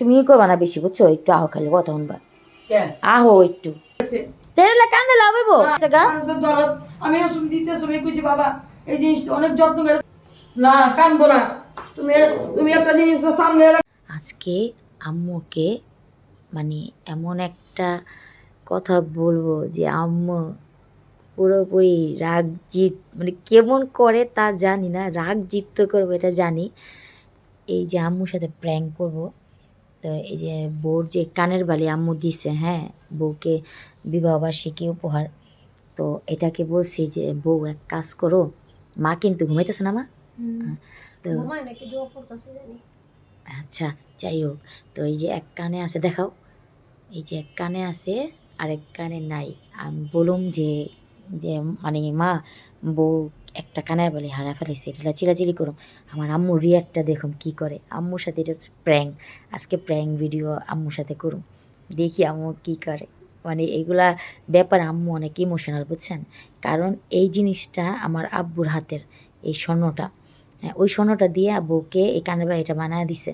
তুমি ই করবা না বেশি বুঝছ? একটু আহ খালি কথা শুনবা। আহো একটু। তেরে কান্দে মানুষের দরদ আমি ওষুধ দিতে সময় কইছি বাবা এই জিনিসটা অনেক যত্ন করে না কান্দো না। তুমি তুমি একটা জিনিস সামনে রাখ- আজকে আম্মুকে মানে এমন একটা কথা বলব যে আম্মু পুরোপুরি রাগ জিত মানে কেমন করে তা জানি না রাগ জিততে করব এটা জানি। এই যে আম্মুর সাথে প্র্যাঙ্ক করব। তো এই যে বউর যে কানের বালি আম্মু দিছে হ্যাঁ বউকে বিবাহবার্ষিকী উপহার তো এটাকে বলছি যে বউ এক কাজ করো মা কিন্তু ঘুমাইতেছে না মা? তো আচ্ছা যাই হোক তো এই যে এক কানে আছে দেখাও এই যে এক কানে আছে আর এক কানে নাই। আমি বলুম যে যে মানে মা বউ একটা কানের বালি হারা ফেলেছে এটা চিরাচিরি করুম। আমার আম্মু রিয়াক্টটা দেখুম কি করে। আম্মুর সাথে এটা প্র্যাঙ্ক আজকে প্র্যাঙ্ক ভিডিও আম্মুর সাথে করুম। দেখি আম্মু কি করে। মানে এগুলা ব্যাপারে আম্মু অনেক ইমোশনাল বুঝছেন? কারণ এই জিনিসটা আমার আব্বুর হাতের এই স্বর্ণটা। হ্যাঁ, ওই স্বর্ণটা দিয়ে বউকে এই কানের এটা বানায় দিছে।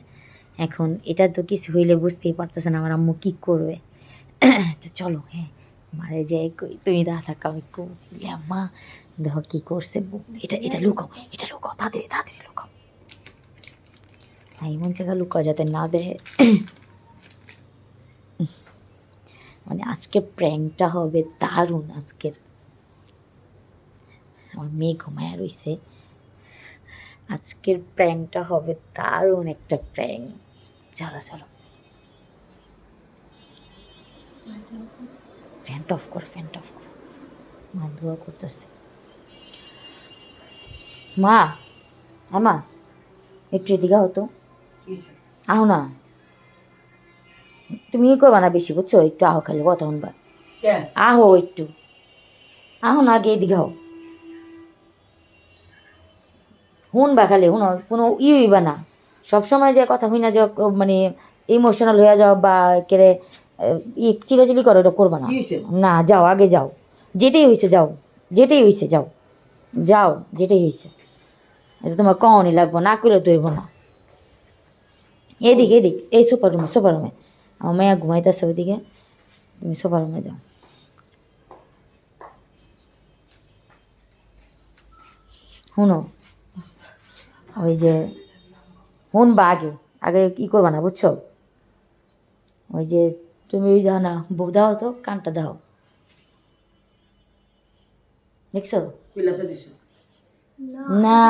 এখন এটা তো কিছু হইলে বুঝতেই পারতেছে না আমার আম্মু কী করবে। তো চলো হ্যাঁ। মারে যে কই তুমি দা থাকা আমি কইছি মা। দেখো কি করছে? এটা এটা লুকাও এটা লুকাও, তাড়াতাড়ি তাড়াতাড়ি লুকাও। এমন জায়গা লুকাও যাতে না দেয় মানে আজকে প্র্যাঙ্কটা হবে দারুণ আজকের। আমার মেয়ে ঘুমায় রইছে। আজকের প্র্যাঙ্কটা হবে দারুণ একটা প্র্যাঙ্ক। চলো চলো। ফ্যানটা অফ কর, ফ্যানটা অফ কর। মা ধোয়া করতেছে। মা আমা একটু এদিকে হতো? আহ না। তুমি ই করবা না বেশি বুঝছ? একটু আহ খালি কথা শুনবা আহো একটু। আহ না আগে এদিকে হও শুনবা খালি শুনো কোনো ই হইবা না। সবসময় যে কথা হই না যে মানে ইমোশনাল হয়ে যাও বা কেড়ে ই চিলাচিলি করো এটা করবা না। না যাও আগে যাও। যেটাই হয়েছে যাও। যেটাই হয়েছে যাও। যাও যেটাই হয়েছে এটা তোমার কখনই লাগবো, না করলে তো হইব না। এদিক এদিক, এই সোফা রুমে সোফা রুমে আমার মেয়া ঘুমাইতেছে ওইদিকে। তুমি সোফা রুমে যাও। শুনো, ওই যে শুনবা আগে আগে ই করবা না বুঝছ ওই যে তুমি ওই দাও না বউ দাও তো, কানটা দাও। দেখছ? না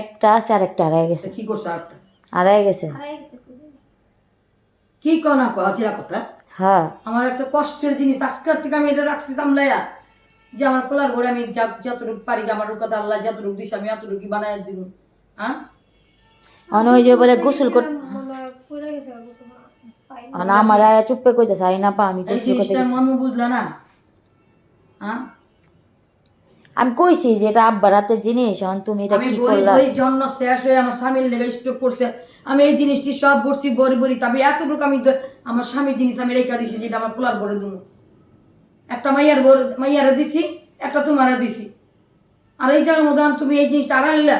একটা আছে আর একটা আড়াই গেছে কি করছে আটটা আড়াই গেছে। কি কনা কো আচিরা কথা? হ্যাঁ। আমার একটা কষ্টের জিনিস আজকের থেকে আমি এটা রাখছি সামলাইয়া যে আমার কোলার ঘরে আমি যতটুকু পারি আমার কথা আল্লাহ যতটুকু দিছে আমি এতটুকু বানাই দিব। হ্যাঁ? অন ওই যে বলে গোসল কর আমার আয়া চুপে কইতেছে আই না পা আমি গোসল করতে। মর্ম বুঝলে না? হ্যাঁ? আমি কইছি যে এটা আব্বার হাতের জিনিস এখন তুমি এটা কি বড়ি করলা? বড়ি জন্য শেষ হয়ে আমার স্বামীর লেগে স্ট্রোক করছে আমি এই জিনিসটি সব বসছি বড়ি বড়ি তবে এতটুকু আমি আমার স্বামীর জিনিস আমি রেখা দিছি যেটা আমার পোলার ভরে দেবো একটা মাইয়ার বড় মাইয়ারে দিছি একটা তোমারে দিছি। আর এই জায়গার মধ্যে তুমি এই জিনিসটা আড়াইলা।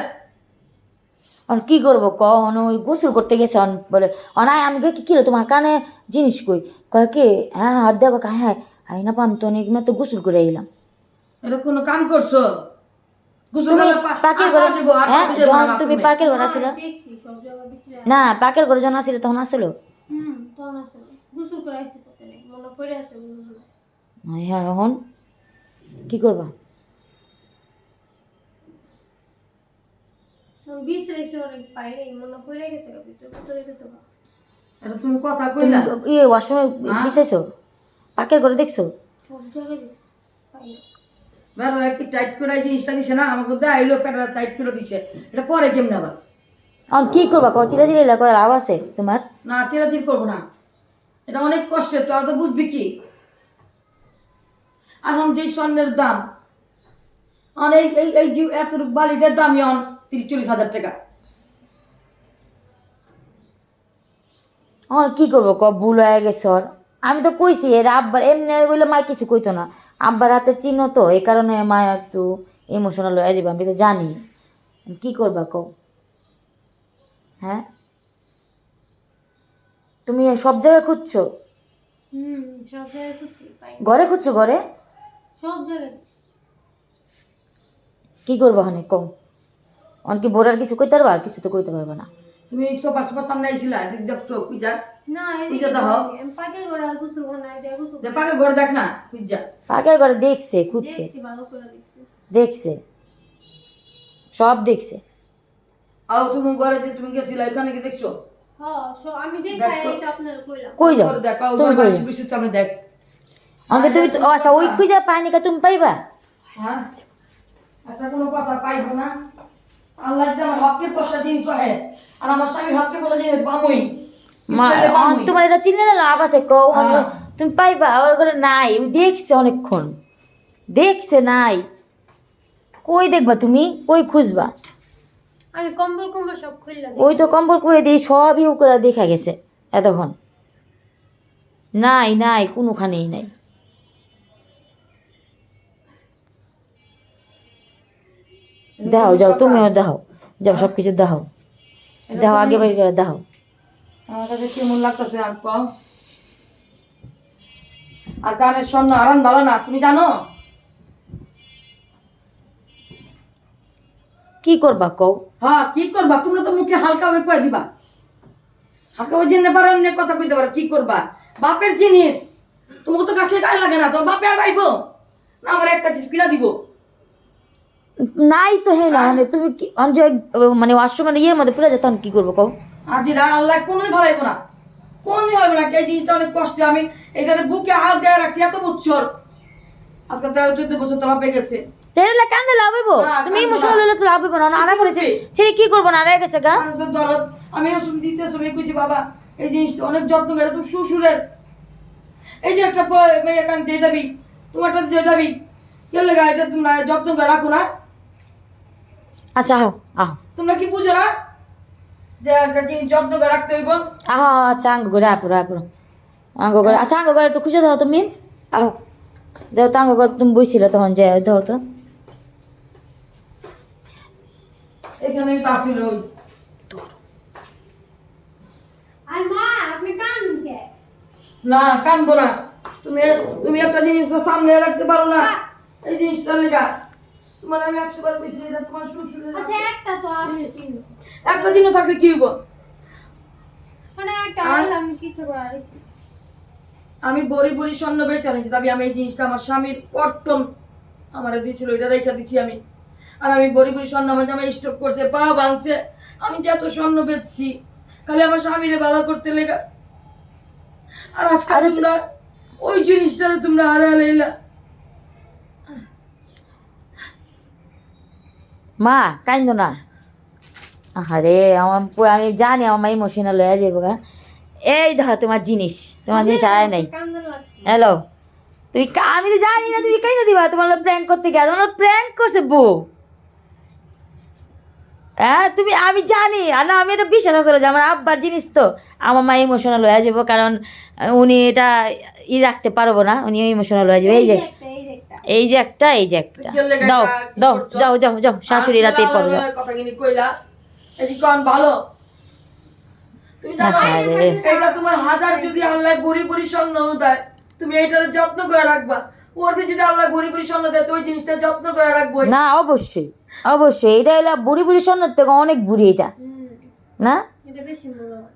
আর কি করব ক অন ওই গোসল করতে গেছে অন বলে অনায় আমি কি কিলো তোমার কানে জিনিস কই? কয় কি? হ্যাঁ হাত দেখো হ্যাঁ হ্যাঁ না পাম তো অনেক তো গোসল করে এলাম এটা কোনো কাম করছ? তুমি পাকের ঘরে হ্যাঁ যাব না। পাকের ঘরে যখন তখন হ্যাঁ এখন কি করবা? ইয়ে হ্যাঁ? পাকের ঘরে দেখছ? বেড়ারা কি টাইট করে জিনিসটা দিছে না? আমাকে দেখাইলো পেটারা টাইট করে দিছে। এটা পরে কেমনে আবার এখন কি করবা ক চিলা করে লাভ আছে তোমার? না চিরাচির করব না। এটা অনেক কষ্টের তোরা তো বুঝবি কি? এখন যে স্বর্ণের দাম। আর এই এই এই যে এতটুকু বালিটার দামই অন তিরিশ চল্লিশ হাজার টাকা। এখন কি করব ক ভুল হয়ে গেছে আমি তো কইছি এর আব্বার এমনি বললে মা কিছু কইতো না। আব্বার হাতে চিনো তো এই কারণে মা একটু ইমোশনাল হয়ে যাবে আমি তো জানি। কি করবা কও? হ্যাঁ? তুমি সব জায়গায় খুঁজছো? হুম সব জায়গায় খুঁজছি ঘরে খুঁজছো ঘরে? সব জায়গায়। কি করব হানি কম অনেকে বোরার কিছু কইতে পারবা? কিছু তো কইতে পারবে না। তুমি এই সোফা সোফা সামনে আইছিলা দেখছ গোসল যে পাকের ঘরে দেখছে খুঁজছে। দেখছি সব দেখছে। আও তুমি ঘরে যে তুমি গেছিলা ওখানে কি দেখছ? হ্যাঁ সব আমি দেখাই দেখো। এটা আপনার কইলাম। কই যাও? ঘরে দেখ আও তুমি কই যাও বেশি সামনে দেখ। আমাকে তুমি আচ্ছা ওই খুঁজে পাইনি কা তুমি পাইবা? হ্যাঁ। একটা কোনো কথা পাইবো না। আল্লাহ যদি আমার হকের পয়সা জিনিস হয় আর আমার স্বামীর হকের পয়সা জিনিস পামই তোমার এটা চিনে না লাভ আছে? কও হ্যাঁ। তুমি পাইবা? ওর ঘরে নাই দেখছে অনেকক্ষণ। দেখছে নাই। কই দেখবা তুমি? কই খুঁজবা? আমি কম্বল কম্বল সব খুললাম ওই তো কম্বল করে দিয়ে সবই করে দেখা গেছে এতক্ষণ। নাই নাই কোনোখানেই নাই। দাও যাও তুমিও দাও। যাও সব কিছু দাও দাও আগে বের করে দাও। আমার কাছে কেমন লাগতেছে আর কম আর কানের স্বর্ণ আরান ভালো না তুমি জানো? কি করবা কও? হ্যাঁ কি করবা? তোমরা তো মুখে হালকা হয়ে কয়ে দিবা। হালকা হয়ে জেনে পারো এমনি কথা কইতে পারো কি করবা? বাপের জিনিস তোমাকে তো কাকে গায়ে লাগে না? তোমার বাপে আর পাইবো না আমার একটা জিনিস কিনা দিব। নাই তো হ্যাঁ না মানে তুমি কি যে মানে ওয়াশরুমের ইয়ের মধ্যে পড়ে যায় তখন কি করব কও? আজিরা আল্লাহ কোনোদিন ভালাইবো না। কোনদিন ভালাইবো না এই জিনিসটা অনেক কষ্টে। আমি এটার বুকে হাল গায়ে রাখছি এত বছর আজকে তেরো চোদ্দ বছর তো বাপে গেছে। ছেড়ে কান্দে লাভ হইব? তুমি কান্দবো হলে তো লাভ না। আনা করেছে ছেড়ে কি করব না? আড়াই গেছে গা। দরদ। আমি দিতে কইছি বাবা এই জিনিসটা অনেক যত্ন করে তুমি শ্বশুরের। এই যে একটা প- মেয়ে কাঁদছে এটা বি তোমারটা যেটা বি কে লেগা এটা তোমরা যত্ন করে রাখো না? আচ্ছা আহ আহ। তোমরা কি বুঝো না? যত্ন করে রাখতে হইব। আহ আচ্ছা আঙ্গ করে আপুরো আপুরো আঙ্গ করে আচ্ছা আঙ্গ করে একটু খুঁজে দাও তো আহ। দেও তো আঙ্গ করে তুমি বইছিল তখন যে দাও তো। এখানে ওই। না কানবো না। তুমি তুমি একটা জিনিস সামনে রাখতে পারো না। এই জিনিসটা লেগা। তোমার আমি একশো বার বলছি এটা তোমার শ্বশুরের আচ্ছা একটা তো আছে একটা জিনিস থাকলে কি হইব? মানে একটা আমি কিছু করে আমি বড়ি বড়ি স্বর্ণ বেচে আনিছি তবে আমি এই জিনিসটা আমার স্বামীর প্রথম আমার দিয়েছিল এটা রেখে দিছি আমি। আর আমি বড়ি বড়ি স্বর্ণ আমার জামাই স্টক করছে পা ভাঙছে। আমি যে এত স্বর্ণ বেচছি খালি আমার স্বামীরে ভালো করতে লেগা আর আজকে আচ্ছা, তোমরা ওই জিনিসটা তোমরা হারা লাইলা। মা কাইন্দ না। আরে আমার পুরো আমি জানি আমার ইমোশনাল হয়ে যাব গা এই দেখো তোমার জিনিস তোমার জিনিস আয় নাই। হ্যালো তুই আমি তো জানি না তুমি কাইতে দিবা? তোমার প্র্যাঙ্ক করতে গিয়ে তোমার প্র্যাঙ্ক করছে বউ। হ্যাঁ তুমি আমি জানি আর না আমি এটা বিশ্বাস আসলে যে আমার আব্বার জিনিস তো। আমার মা ইমোশনাল হয়ে যাব কারণ উনি এটা ই রাখতে পারব না উনি ইমোশনাল হয়ে যাবে এই যে। এই যে একটা এই যে একটা। দাও দাও যাও যাও যাও শাশুড়ি রাতে পড়ো যাও। কথা কিনি কইলা। এটি কোন ভালো? তুমি জানো আহারে। এটা তোমার হাজার যদি আল্লাহ বড়ি বড়ি স্বর্ণ দেয় তুমি এইটার যত্ন করে রাখবা। ওর যদি আল্লাহ বড়ি বড়ি দেয় তো ওই জিনিসটা যত্ন করে রাখব। না অবশ্যই অবশ্যই। এটা এলা বুড়ি বুড়ি স্বর্ণের থেকে অনেক বুড়ি এটা না? এটা বেশি মূল্যবান।